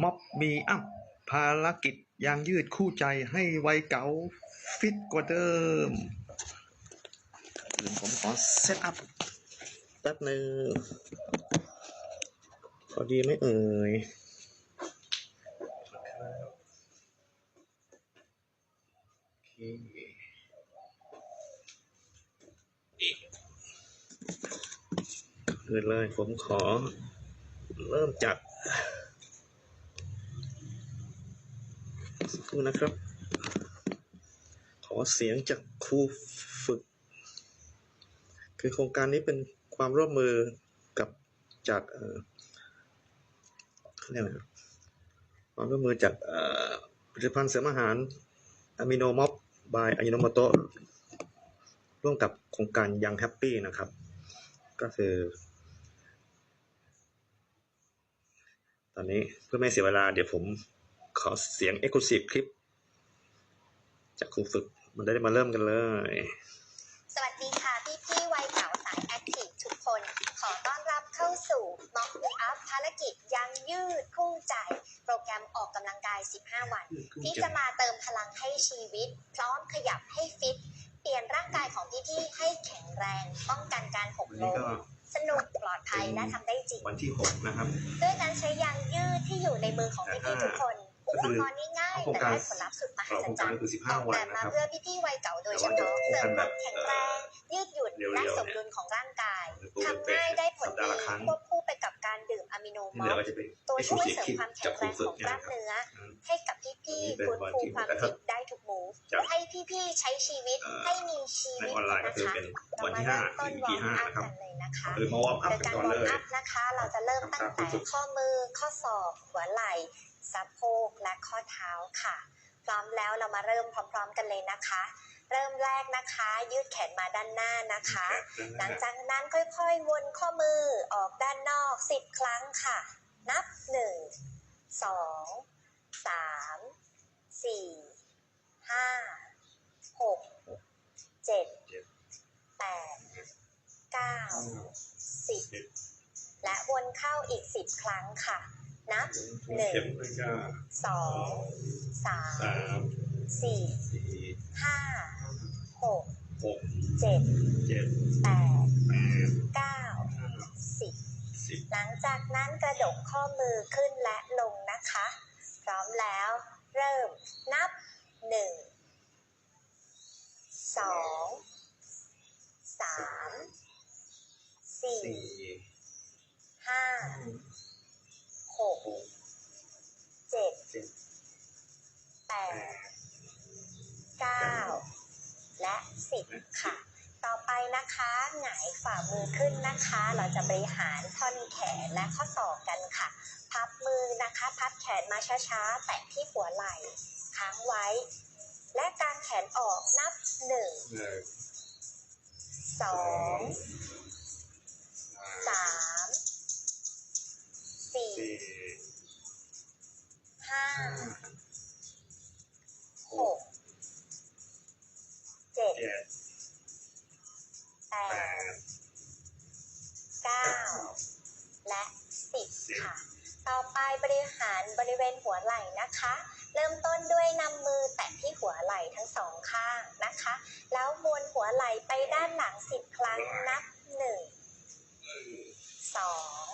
ม็อบมีอัพภารกิจยางยืดคู่ใจให้ไวเก๋าฟิตกว่าเดิมอื่นผมขอเซตอัพแป๊บหนึ่งพอดีไหมเอ่ยเคเกิดเลยผมขอเริ่มจาก สักค รู่นะครับ ขอเสียงจากครูฝึก คือโครงการนี้เป็นความร่วมมือกับจากเอ่อเขาเรียกอะไรนะความร่วมมือจากเอ่อผลิตภัณฑ์เสริมอาหารอะมิโนม็อบบายอายิโนโมโตะร่วมกับโครงการยังแฮปปี้นะครับ ก็คือ ตอนนี้เพื่อไม่เสียเวลาเดี๋ยวผม ขอเสียง Exclusive คลิป จากครูฝึกมันได้มาเริ่มกันเลย สวัสดีค่ะพี่พี่ๆวัยเก่าสายแอคทีฟทุกคน ขอต้อนรับเข้าสู่ม็อกอัพภารกิจยังยืดคู่ใจ โปรแกรมออกกำลังกาย 15 วัน ที่จะมาเติมพลังให้ชีวิต พร้อมขยับให้ฟิต เปลี่ยนร่างกายของพี่พี่ๆให้แข็งแรง ป้องกันการหกวันล้นี้มก็สนุกปลอดภัยและทำได้จริงวันที่ 6 นะครับ ด้วยการใช้ยางยืดที่อยู่ในมือของพี่พี่ๆทุกคนอุป กรณ์ง่ายโครๆงแต่การได้ผลลัพธ์สุดมกรหัอบโคศรงจการรรย์คือออก15วันแบบนะมาครับเพื่อพี่ๆวัยเก่าโดยเฉแต่ว่าพาะเดี๋ยวเสริมทำคแบวาบมแข็งเอ่แรองยืดหยุ่นเร็วๆและสมเนี่ยดุลของร่างกายหรือตัวทำเป็นง่ายได้ผลสัปดาห์ดีละครั้งควบคู่ไปกับการดื่มอะมิโนที่มเหลืออลก็จะเป็นตัวช่วย Exclusive เสริมความแข็จากงคแรรูงฝึขกองเนี่ยกล้ามนะครับเนื้ออืมให้กับพี่อันนี้ๆเป็นฟื้นวันฟูที่ความนะครับฟิตได้ทุกมูฟจากให้พี่ๆใช้ชีวิตเอ่อให้มีชีในวิตออนไลน์ก็นะคือคะเป็นเราวันมาที่เริ่ม5ต้ถึนงวอที่ร์ม5อัพนะครับกันเลยนะคะหรือมาวอร์มอัพโดยกันการก่อนวอร์เลมยอัพนะคะ เราจะเริ่มตั้งแต่ข้อมือข้อศอกหัวไหล่ สะโพกและข้อเท้าค่ะ พร้อมแล้วเรามาเริ่มพร้อม ๆ กันเลยนะคะ เริ่มแรกนะคะ ยืดแขนมาด้านหน้านะคะ หลังจากนั้นค่อยๆ วนข้อมือออกด้านนอก 10 ครั้งค่ะ นับ 1 2 3 4 5 6 7 8 9 10 และวนเข้าอีก 10 ครั้งค่ะ นับเข็มเลยก็2สาม3 4สี่5 6หก7เจ็ด8แปด9ห้า10สิบหลังจากนั้นกระดกข้อมือขึ้นและลงนะคะ พร้อมแล้วเริ่มนับ1 2 3สี่4 5 6 7เจ็ด8แปด9และ10ค่ะ ต่อไปนะคะหงายฝ่ามือขึ้นนะคะ เราจะบริหารท่อนแขนและข้อศอกกันค่ะ พับมือนะคะ พับแขนมาช้าๆ แตะที่หัวไหล่ค้างไว้ และกางแขนออกนับ1หนึ่ง2ส นะคะ เริ่มต้นด้วยนำมือแตะที่หัวไหล่ทั้งสองข้างนะคะ แล้ววนหัวไหล่ไปด้านหลังสิบครั้งนับหนึ่งสอง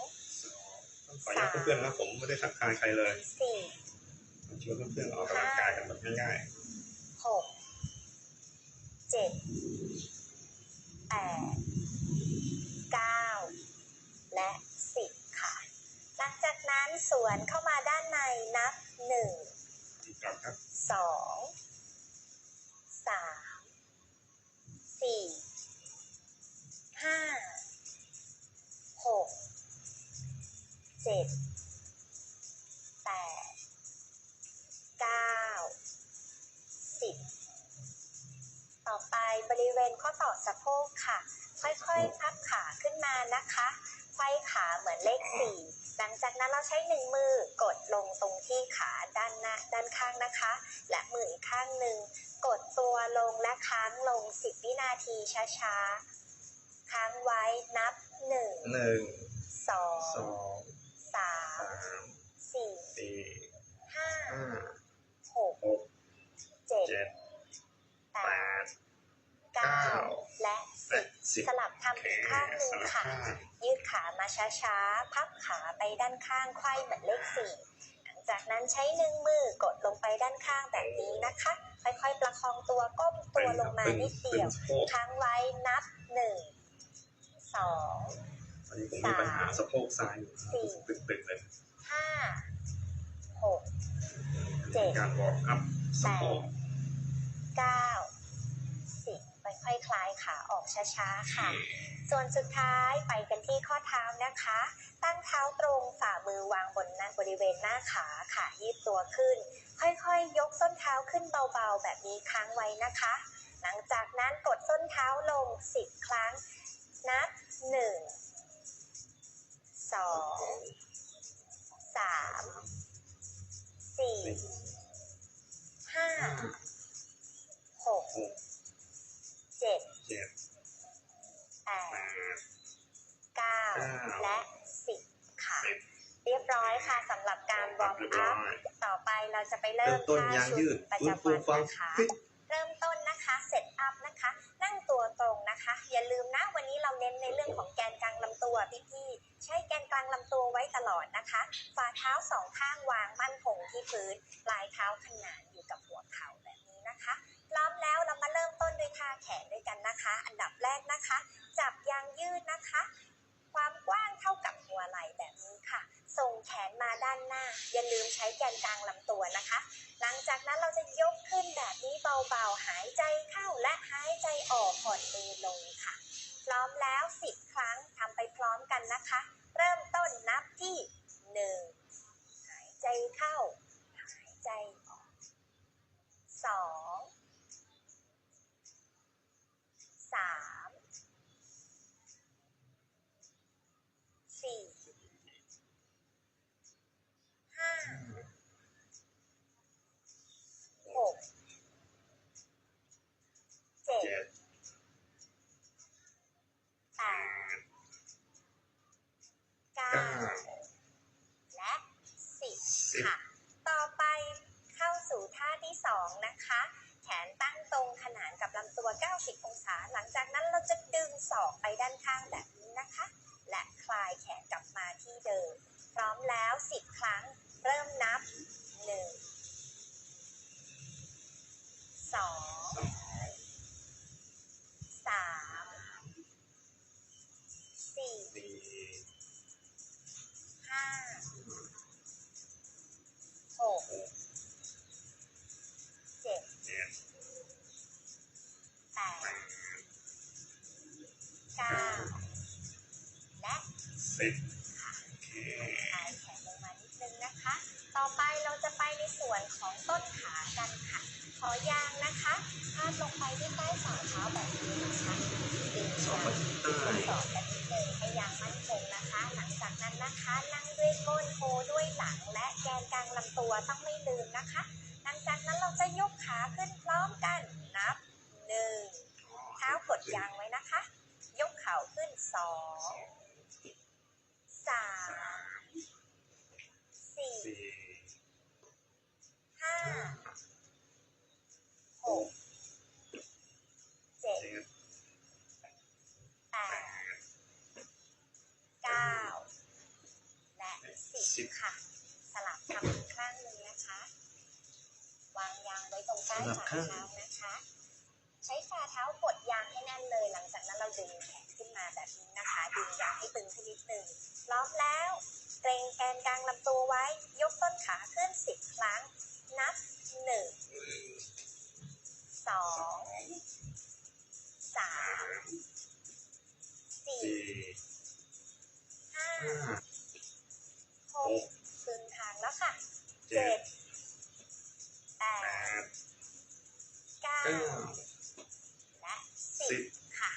ขออนุญาตเพื่อนๆนะผมไม่ได้ทักทายใครเลยสี่ชวนเพื่อนๆออกกำลังกายกันแบบง่ายหกเจ็ดแปดเก้าและสิบค่ะ หลังจากนั้นสวนเข้ามาด้านในนับ หนึ่งสองสามสี่ห้าหกเจ็ดแปดเก้าสิบต่อไปบริเวณข้อต่อสะโพกค่ะ ค่อยๆพับขาขึ้นมานะคะไขว้ขาเหมือนเลขสี่ หลังจากนั้นเราใช้หนึ่งมือกดลงตรงที่ขาด้านหน้าด้านข้างนะคะ และมืออีกข้างหนึ่งกดตัวลงและค้างลง 10 วินาทีช้าๆ ค้างไว้นับ 1 หนึ่งสอ2 งสา3 ม4 สี่ห้าหก6 เจ็ด7 แป8 ดเก้า9 และ สิบสลับทำอีกข้างหนึ่งค่ะ ยืดขามาช้าๆ พับขาไปด้านข้างไขว้เหมือนเลขสี่หลังจากนั้นใช้หนึ่งมือกดลงไปด้านข้างแบบนี้นะคะ ค่อยๆ ประคองตัวก้มตัวลงมานิดเดียวตึงสะโพกค้างไว้นับหนึ่งสองอันนี้ผมมีปัญหาสะโพกซ้ายอยู่รู้สึกตึงๆเลยห้าหกเจ็ดการวอร์มอัพสะแปโพกดเก้าสิบ ค่อยๆคลายขาออกช้าๆค่ะ ส่วนสุดท้ายไปกันที่ข้อเท้านะคะ ตั้งเท้าตรงฝ่ามือวางบนหน้าบริเวณหน้าขาค่ะยืดตัวขึ้น ค่อยๆ ยกส้นเท้าขึ้นเบาๆ แบบนี้ค้างไว้นะคะ หลังจากนั้นกดส้นเท้าลง10ครั้ง นับ1 2 3 4ห้า5หก6 7 เจ็ดแปแปดดเก้าเก้าและสิบค่ะสิบเรียบร้อยค่ะสำหรับการวอร์มเรียบร้อัอพยต่อไปเราจะไปเริ่เริ่มมต้นท่ายางชุยืดดประฟื้นจำฟูวันฟังนะคะฟิตเริ่มต้นนะคะเซตอัพนะคะ นั่งตัวตรงนะคะ อย่าลืมนะวันนี้เราเน้นในเรื่องของแกนกลางลำตัวพี่ๆใช้แกนกลางลำตัวไว้ตลอดนะคะ ฝ่าเท้าสองข้างวางมั่นคงที่พื้นปลายเท้าขนานอยู่กับหัวเข่าแบบนี้นะคะ พร้อมแล้วเรามาเริ่มต้นด้วยท่าแขนด้วยกันนะคะ อันดับแรกนะคะ จับยางยืดนะคะ ความกว้างเท่ากับหัวไหล่แบบนี้ค่ะ ส่งแขนมาด้านหน้า อย่าลืมใช้แกนกลางลำตัวนะคะ หลังจากนั้นเราจะยกขึ้นแบบนี้เบาๆ หายใจเข้าและหายใจออกผ่อนมือลงค่ะ พร้อมแล้ว10ครั้งทำไปพร้อมกันนะคะ เริ่มต้นนับที่1หายใจเข้า หายใจออก2 3 สี่ห้าหกเจ็ด เจ็ด แปดเก้า เก้า และสิบ สิบ ค่ะ ต่อไป เข้าสู่ท่าที่สองนะคะ แขนตั้งตรงขนานกับลำตัว 90 องศา หลังจากนั้นเราจะดึงศอกไปด้านข้างแบบนี้นะคะ และคลายแขนกลับมาที่เดิม พร้อมแล้ว 10 ครั้ง เริ่มนับ1สอง2 3 4สี่ หกเจ็ดแปดเก้าและสิบโอเคคลายแขนลงมานิดนึงนะคะ ต่อไปเราจะไปในส่วนของต้นขากันค่ะ ขอยางนะคะพาดลงไปที่ใต้ฝ่าเท้าแบบนี้นะคะดึงสองยางสอบกันนิดนึงให้ยางมั่นคงนะ หลังจากนั้นนะคะนั่งด้วยก้นโพด้วยหลังและแกนกลางลำตัวต้องไม่ลืมนะคะ หลังจากนั้นเราจะยกขาขึ้นพร้อมกันนับหนึ่งเท้ากดยางไว้นะคะ ยกเข่าขึ้นสองสามสี่ห้าหกเจ็ด เจ็ด แป แป ด ด เก้าและ สิสิบบค่ะ สลับทำอีกข้างหนึ่งนะคะ วางยางไว้ตรงใต้ฝ่าเท้านะคะ ใช้ฝ่าเท้ากดยางให้แน่นเลย หลังจากนั้นเราดึงแขนขึ้นมาแบบนี้นะคะ ดึงยางให้ตึงขึ้นนิดนึงพร้อมแล้วเกรงแกนกลางลำตัวไว้ ยกต้นขาขึ้นสิบครั้ง นับหนึ่งสอสองงสามสี่สี่ห้าห้าหหกก ครึ่งทางแล้วค่ะเจ็เจ็ดดแปแปดดเก้าเก้าและสิสิบบ ค่ะ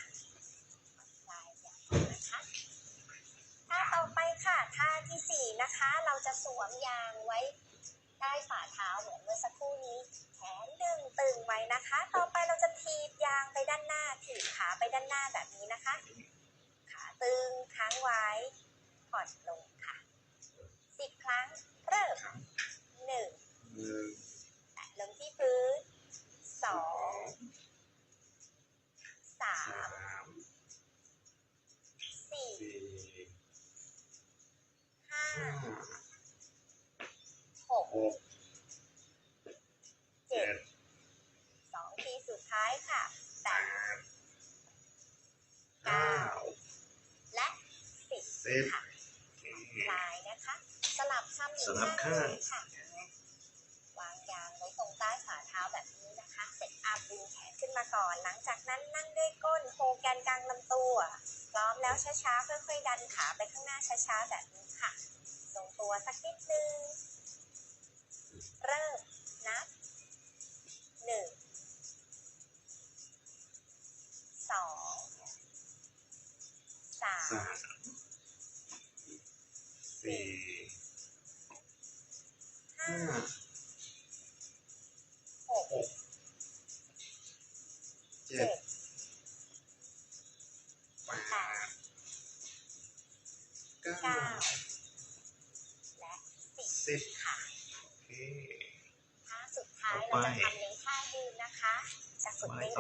ลายอย่างนี้นะคะท่าต่อไปค่ะ ท่าที่สี่นะคะ เราจะสวมยางไว้ใต้ฝ่าเท้าเหมือนเมื่อสักครู่นี้ แขนดึงตึงไว้นะคะ ต่อไปเราจะทีบยางไปด้านหน้า ถีบขาไปด้านหน้าแบบนี้นะคะ ขาตึงค้างไว้ ผ่อนลงค่ะสิบครั้ง เริ่มหนึ่ง หนึ่ง แตะลงที่พื้นสอง สา สาม ม หกเจ็เจ็ดดสองทีสุดท้ายค่ะแปแปดดเก้าและสิบสิบค่ะโอเคลายนะคะ สลับข้างหนึ่งสลับข้างค่ะ วางยางไว้ตรงใต้ฝ่าเท้าแบบนี้นะคะ เสร็จอัพดึงแขนขึ้นมาก่อน หลังจากนั้นนั่งด้วยก้นโฮแกนกลางลำตัว พร้อมแล้วช้าๆค่อยๆดันขาไปข้างหน้าช้าๆแบบนี้ค่ะ ทรงตัวสักนิดนึง เริ่มนับหนึ่งสองสามสามสี่ห้า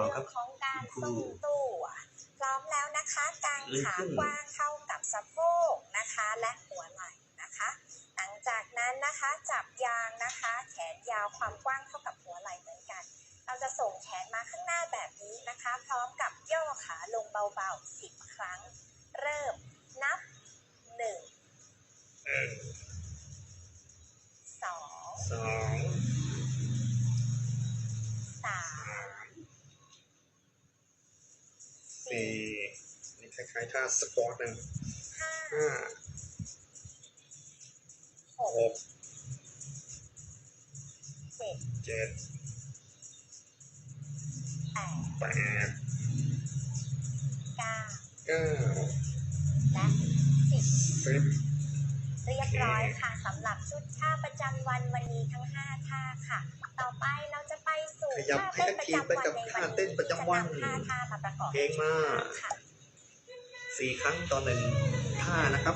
จะฝึกในต่อเรื่ครัอบงของการคุณครูทรงตัวพร้อมแล้วนะคะกางลื่นขาขึ้นกว้างเท่ากับสะโพกนะคะ และหัวไหล่นะคะ หลังจากนั้นนะคะจับยางนะคะ แขนยาวความกว้างเท่ากับหัวไหล่เหมือนกัน เราจะส่งแขนมาข้างหน้าแบบนี้นะคะ พร้อมกับย่อขาลงเบาๆสิบครั้ง เริ่มนับหนึ่งหนึ่งสองสองสาสาม มสี่นี่คล้ายๆท่าสปอร์ตนะห้าห้าหหกกเจ็ดเจ็ดแปดแปดเก้าเก้าและสิบสิบ เรียบร้อยค่ะสำหรับชุดท่าประจำวันวันนี้ทั้ง 5 ท่าค่ะ ต่อไปเราจะไปสู่ขยับท่าให้เต้นตะประกี้จำไปวันกับในวันท่าเต้นี้นประจำวันจะนำ5ท่ามาประกอบเก่งมากค่ะสี่ครั้งต่อหนึ่งท่านะครับ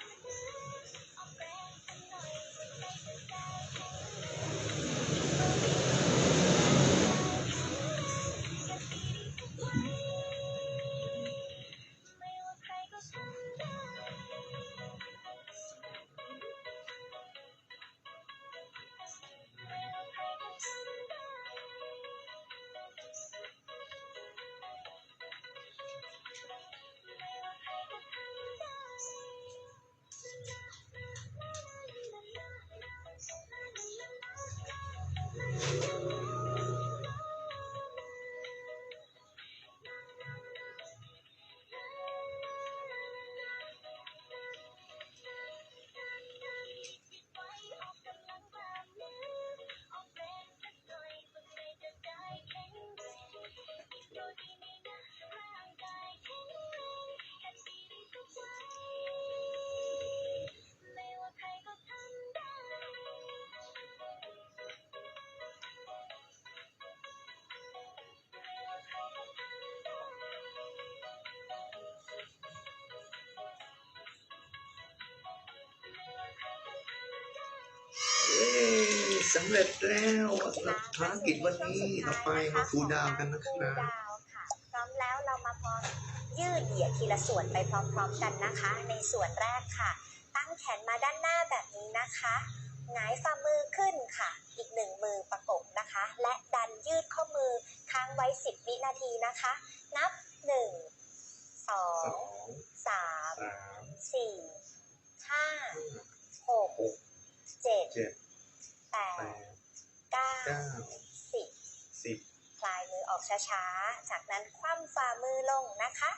สำเร็จแล้วภารกิจวันนี้เราไปมาคูดาวกันนะครับพร้อมแล้วเรามาพร้อมยืดเหยียดทีละส่วนไปพร้อมๆกันนะคะ ในส่วนแรกค่ะ ตั้งแขนมาด้านหน้าแบบนี้นะคะงายฝ่ามือขึ้นค่ะ อีกหนึ่งมือประกบนะคะ และดันยืดข้อมือค้างไว้ 10 วินาทีนะคะ นับ 1 2 3 4 5 6 7 แปแปดดเก้าเก้าสิบสิบคลายมือออกช้าๆ จากนั้นคว่ำฝ่ามือลงนะคะ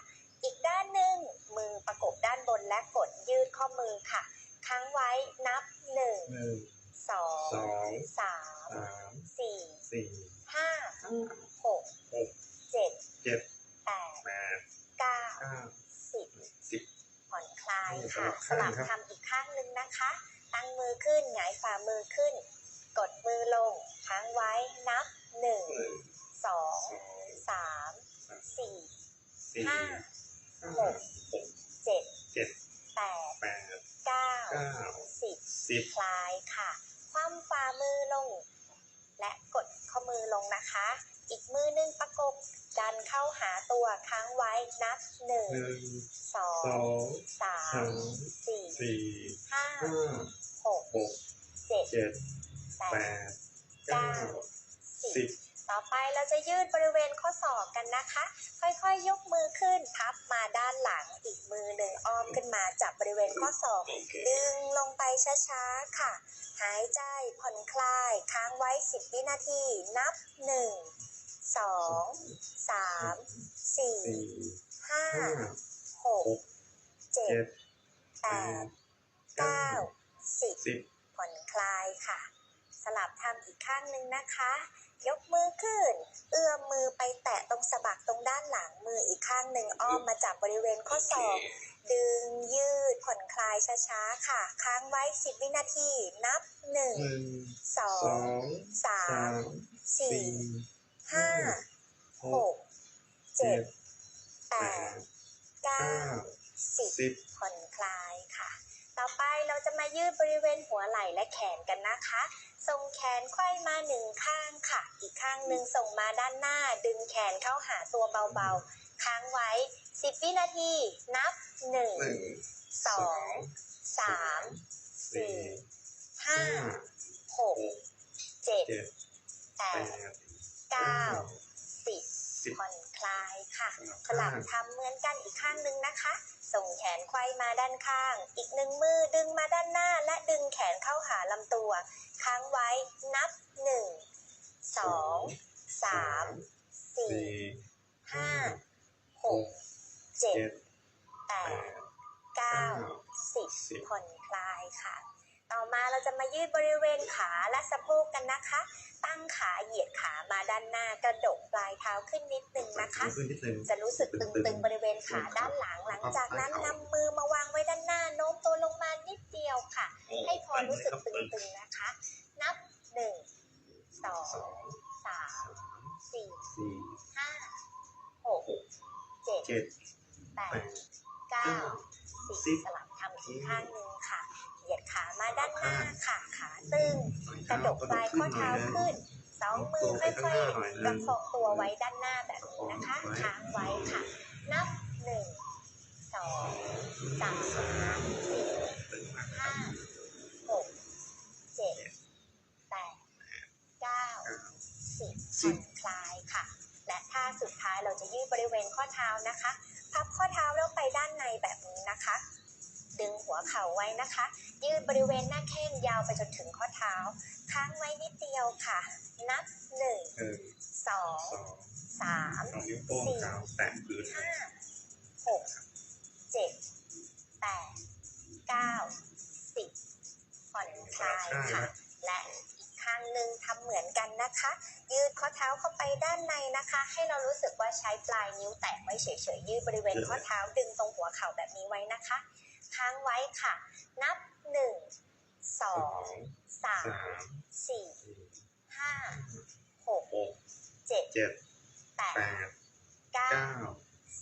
อีกด้านหนึ่งมือประกบด้านบนและกดยืดข้อมือค่ะ ค้างไว้นับหนึ่งหนึ่งสองสองสามสามสี่สี่ห้าห้าหกหกเจ็ดเจ็ดแปดแปดเก้าเก้าสิบสิบผ่อนคลายค่ะสสลัลับบข้างครับทำอีกข้างหนึ่งนะคะ ตั้งมือขึ้นหงายฝ่ามือขึ้น กดมือลงค้างไว้นับหนึ่งหนึ่งสองสองสามสี่สี่ห้าห้าหกหกเจ็ดเจ็ดแปดแปดเก้าเก้าสิบสิบคลายค่ะ คว่ำฝ่ามือลง และกดข้อมือลงนะคะ อีกมือหนึ่งประกบดันเข้าหาตัวค้างไว้นับหนึ่งหนึ่งสอสองงสาสามมสี่สี่ห้าห้าหกหกเจ็ดเจ็ด แปแปดดเก้าสิสิบบต่อไปเราจะยืดบริเวณข้อศอกกันนะคะ ค่อยๆ ยกมือขึ้นพับมาด้านหลังอีกมือหนึ่งอ้อมขึ้นมาจับบริเวณข้อศอกโอเคดึงลงไปช้าๆค่ะ หายใจผ่อนคลาย ค้างไว้ 10 วินาที นับ 1 2 3 4สี่5ห้า6หก7เจ็ดแปด8เก้า9 10สิบผ่อนคลายค่ะ สลับทำอีกข้างหนึ่งนะคะ ยกมือขึ้น เอื้อมมือไปแตะตรงสะบักตรงด้านหลังมืออีกข้างหนึ่งอ้อมมาจับบริเวณข้อศอกดึงยืดผ่อนคลายช้าๆค่ะ ค้างไว้ 10 วินาที นับ1หนึ่งสอสองงสาสามมสี่สี่ห้าหหกกเจ็เจ็ดดแปแปดดเก้าเก้าสิบสิบผ่อนคลายค่ะ ต่อไปเราจะมายืดบริเวณหัวไหล่และแขนกันนะคะ ส่งแขนไขว้มาหนึ่งข้างค่ะ อีกข้างหนึ่งส่งมาด้านหน้า ดึงแขนเข้าหาตัวเบาๆ ค้างไว้ 10 วินาที นับ1หนึ่งสองสามสี่ห้าห้าหกเจ็ดเจ็ดแปแปดดเก้าสิบสิบผ่อนคลายค่ะสสลัลับบทำเหมือนกันอีกข้างหนึ่งนะคะ ส่งแขนไขว้มาด้านข้าง อีกหนึ่งมือดึงมาด้านหน้า และดึงแขนเข้าหาลำตัว ค้างไว้นับหนึ่งสองสามสี่สี่ห้าหหกกเจ็ดเจ็ดแปแปดดเก้าเก้าสิบสิบผ่อนคลายค่ะ ต่อมาเราจะมายืดบริเวณขาและสะโพกกันนะคะ ตั้งขาเหยียดขามาด้านหน้ากระดกปลายเท้าขึ้นนิดนึงนะคะ ขึ้นนิดนึงจะรู้สึกตึงๆบริเวณขาด้านหลัง หลังจากนั้นนำมือมาวางไว้ด้านหน้าโน้มตัวลงมานิดเดียวค่ะ ให้พอรู้สึกตึงๆนะคะ นับหนึ่งสองสองสามสามสี่สี่ห้าหกเจ็ด ข้อเท้าขึ้นสองมือค่อยๆประคองตัวไว้ด้านหน้าแบบนี้นะคะค้างไว้ค่ะ นับหนึ่งสองสามสี่ห้าหกเจ็ดแปดเก้าสิบผ่อนคลายค่ะ และท่าสุดท้ายเราจะยืดบริเวณข้อเท้านะคะ พับข้อเท้าแล้วไปด้านในแบบนี้นะคะ ดึงหัวเข่าไว้นะคะ ยืดบริเวณหน้าแข้งยาวไปจนถึงข้อเท้า ค้างไว้นิดเดียวค่ะ นับหนึ่งหนึ่งสองสองสามสองนิ้วโป้งกาวแตะพื้นห้าหกเจ็ดแปดเก้าสิบผ่อนคลายค่ะ และอีกข้างหนึ่งทำเหมือนกันนะคะ ยืดข้อเท้าเข้าไปด้านในนะคะ ให้เรารู้สึกว่าใช้ปลายนิ้วแตะไว้เฉยๆยืดบริเวณข้อเท้าดึงตรงหัวเข่าแบบนี้ไว้นะคะ ค้างไว้ค่ะ นับหนึ่งสสอองงสาสามมสี่สี่ห้าหกหกเจ็ดเจ็ดแปแปดดเก้าเก้า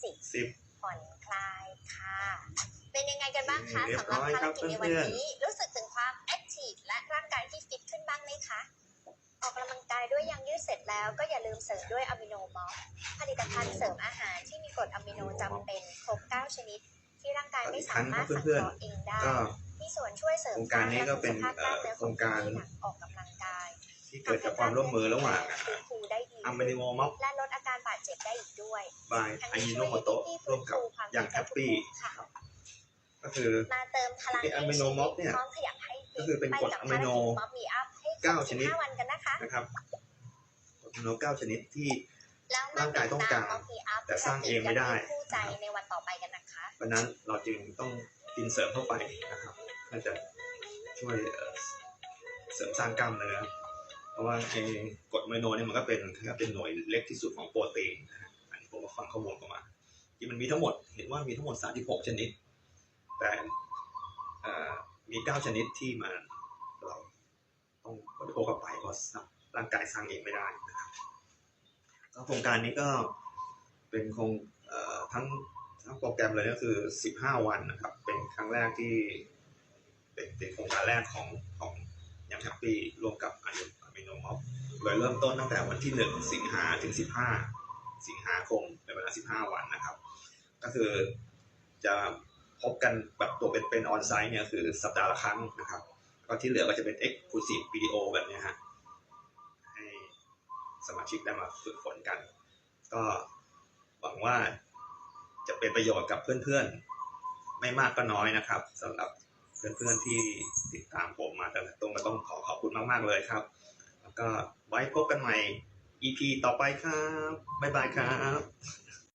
สิบสิบผ่อนคลายค่ะ เป็นยังไงกันบ้างคะเรียบสำหรับร้อยภารครับกิจในวันเพื่อนๆนี้ รู้สึกถึงความแอคทีฟและร่างกายที่ฟิตขึ้นบ้างไหมคะ ออกกำลังกายด้วยยังยืดเสร็จแล้วก็อย่าลืมเสริมด้วยอะมิโนมอลผลิตภัณฑ์เสริมอาหารที่มีกรดอะมิโนจำเป็นครบ 9 ชนิด ที่ร่างกายไม่สามารถสังเคราะห์เองได้ก็มีส่วนช่วยเสริมโครงการนี้ก็เป็นสร้างและเอ่อโครงการหลัออกกำลังกาย ที่เกิดจากความร่วมมือระหว่างฟื้นฟูได้ดีอัมเบริโมม็อกและลดอาการบาดเจ็บได้อีกด้วยบายไอยิโนโมโตะร่วมกับอย่างแฮปปี้ค่ะก็คือมาเติมพลังไอ้อะมิโนม็อกเนี่ยพร้อมขยับให้ก็คือเป็นกรดอะมิโนม็อบมีอัพให้เก้าชนิด15วันกันนะคะนะครับอะมิโนเก้าชนิดที่แล้วร่างกายต้องการม็อบมีอัพแต่สร้างเองไม่ได้ ราะนั้นเราจึงต้องกินเสริมเข้าไปนะครับเพื่อจะช่วยเสริมสร้างกล้ามเนื้อเพราะว่าไอ้กรดอะมิโนเนี่ยมันก็เป็นเป็นหน่วยเล็กที่สุดของโปรตีนนะฮะอันนี้ผมก็ฟังข้อมูลเข้ามา ที่มันมีทั้งหมดเห็นว่ามีทั้งหมด 36 ชนิด แต่มี 9 ชนิดที่มาเราต้องบริโภคเข้าไปเพราะร่างกายสร้างเองไม่ได้นะครับโครงการนี้ก็เป็นโครงทั้ง ทั้งโปรแกรมเลยก็คือ 15 วันนะครับ เป็นครั้งแรกที่เป็นเป็นโครงการแรกของของย่างแฮปปี้ร่วมกับอะมิโนมอฟโดยเริ่มต้นตั้งแต่วันที่ 1 สิงหาถึง 15 สิงหาคมเป็นเวลา 15 วันนะครับ ก็คือจะพบกันแบบตัวเป็นๆออนไซต์เนี่ยคือสัปดาห์ละครั้งนะครับก็ที่เหลือก็จะเป็น Exclusive วิดีโอแบบนี้ฮะให้สมาชิกได้มาฝึกฝนกัน ก็หวังว่า จะเป็นประโยชน์กับเพื่อนๆ ไม่มากก็น้อยนะครับสำหรับเพื่อนๆที่ติดตามผมมาตั้งแต่ต้นก็ต้องขอขอบคุณมากๆเลยครับ แล้วก็ไว้พบกันใหม่ EP ต่อไปครับ บ๊ายบายครับ